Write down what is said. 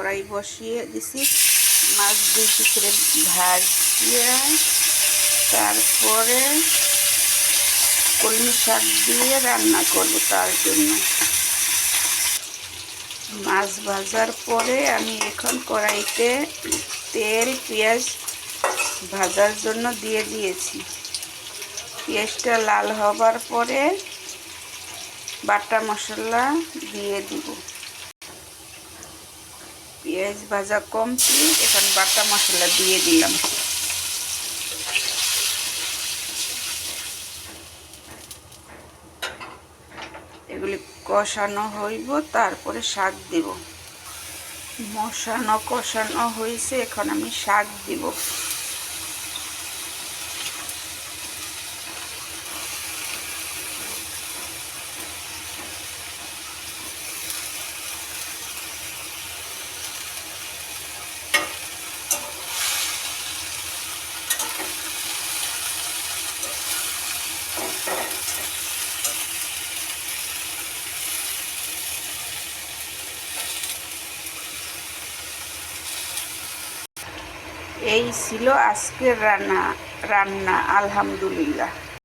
কড়াই বসিয়ে দিছি। মাছ দুই পিছরে ভাজিয়ে তারপরে কলমি শাক দিয়ে রান্না করব তার জন্য। মাছ ভাজার পরে আমি এখন কড়াইতে তেল, পেঁয়াজ ভাজার জন্য দিয়ে দিয়েছি। পেঁয়াজটা লাল হবার পরে বাটা মশলা দিয়ে দিব। পেঁয়াজ ভাজা কমপ্লিট, এখন বাটা মশলা দিয়ে দিলাম। এগুলি কষানো হইব, তারপরে শাক দিব। মশানো কষানো হয়েছে এখন আমি শাক দিব। এই ছিল আজকের রান্না রান্না আলহামদুলিল্লাহ।